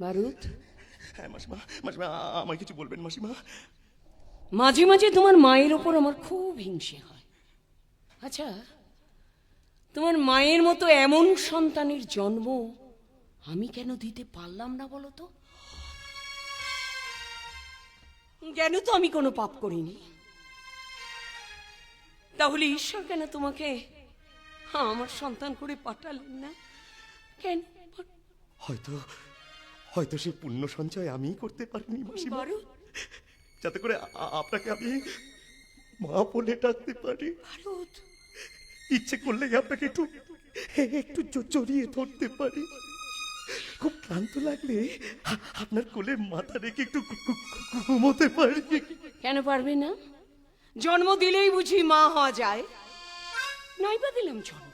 বারুদ? হ্যাঁ মাসিমা মাসিমা আমায় কিছু বলবেন মাসিমা? মাঝে মাঝে তোমার মায়ের ওপর আমার খুব হিংসে হয়। আচ্ছা তোমার মায়ের মতো এমন সন্তানের জন্ম আমি কেন দিতে পারলাম না বলো তো? কেন তো আমি কোনো পাপ করিনি? তাহলে ঈশ্বর কেন তোমাকে আমার সন্তান করে পাঠালেন না? কেন? হয়তো হয়তো সে পুণ্য সঞ্চয় আমিই করতে পারিনি মাসিমা। যাতে করে আপনাকে আমি মা বলে ডাকতে পারি। ইচ্ছে করলেই আপনাকে একটু একটু জড়িয়ে ধরতে পারি। খুব ক্লান্ত লাগলে আপনার কোলে মাথা রেখে একটু ঘুমোতে পারি। কেন পারবে না? জন্ম দিলেই বুঝি মা হওয়া যায়। নাই বা দিলাম জন্ম।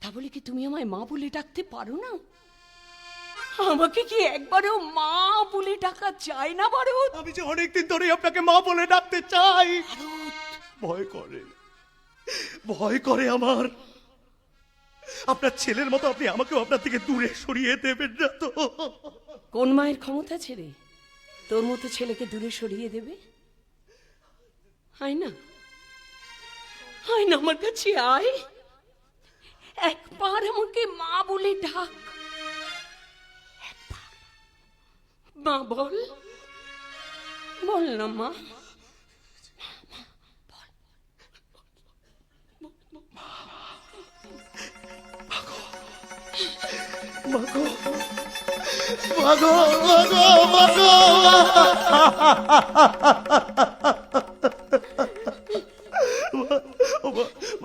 তা বলে কি তুমি আমায় মা বলে ডাকতে পারো না? আমাকে কি একবারেও মা বলে ডাকা যায় না বারো আমি যে অনেকদিন ধরে আপনাকে মা বলে ডাকতে চাই। ভয় করে। ভয় করে আমার। আপনার ছেলের মতো আপনি আমাকেও আপনার থেকে দূরে সরিয়ে দেবেন না তো। কোন মায়ের ক্ষমতা ছেড়ে তোর মতো ছেলেকে দূরে সরিয়ে দেবে? হয় না হয় না আমার কাছে আয়। একবার আমাকে মা বলে ডাক। মা বল বল না মা মাগো মাগো মাগো মাগো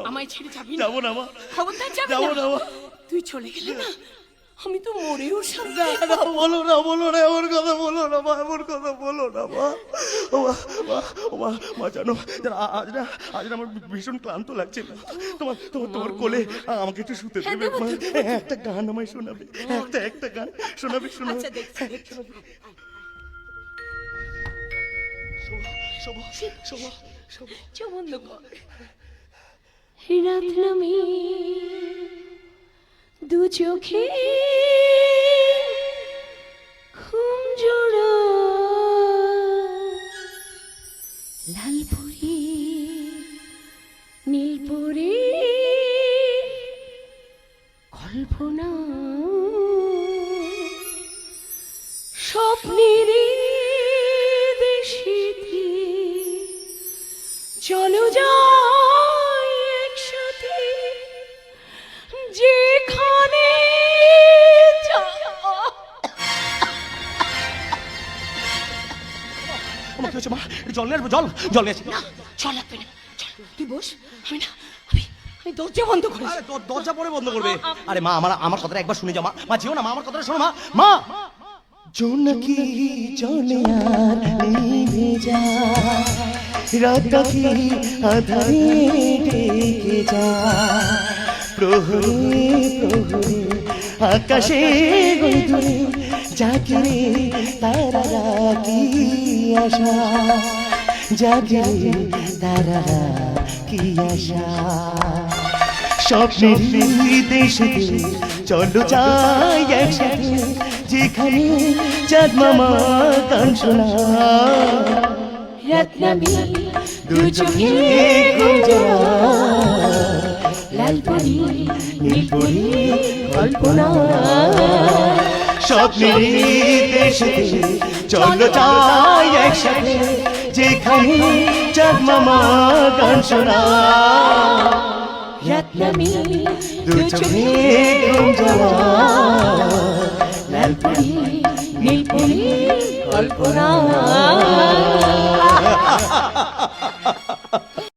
আমায় ছেড়ে যাবি না যাব না মা খবরদার যাবি না তুই চলে গেলে না আমি তো মরেও শান্তি না, বলো না বলো না আমার কথা বলো না মা আমার কথা বলো না মা। ও মা মা ও মা মা জানো জানো, আজ না আজ না আমার ভীষণ ক্লান্ত লাগছে তোমার তোমার তোমার কোলে আমাকে একটু শুতে হ্যাঁ, দেবে মা। একটা গান আমায় শোনাবে একটা একটা গান শোনাবে শোনাবে। আচ্ছা শোভা শোভা শোভা শোভা চোখ বন্ধ কর রাত নামে দু চোখে ঘুম জোড়া। লাল পরি নীল পরি কল্পনা। স্বপ্নের দেশিতে চলো যাই একসাথে। যেখানে আমার কি হচ্ছে মা জল নিয়ে আসব জল জল নিয়ে আসি। না চল লাগবে না চল তুই বস আমি না আমি আমি দরজা বন্ধ আরে দর- দরজা পরে বন্ধ করবে। আরে মা আমার আমার কথাটা একবার শুনে যাও মা। মা যেও না মা আমার কথাটা শোনো মা। মা! জোনাকি জলে আর নিভে যা রাতাকি আধারে ডেকে যা? প্রহরে প্রহরে আকাশে দূরে জাগে তারা কি আশা জাগে তারা কি আশা? স্বপ্নের দেশে চলো যাই একসাথে যেখানে চাঁদ মামা গান শোনা। রত্নাবি দু চোখে ঘুম জোড়া, লাল পরি নীল পরি কল্পনা স্বপ্নের দেশে চলো যাই একসাথে যেখানে চাঁদ মামা গান শোনা। দু চোখে ঘুম যাওয়া লাল পরি নীল পরি কল্পনা।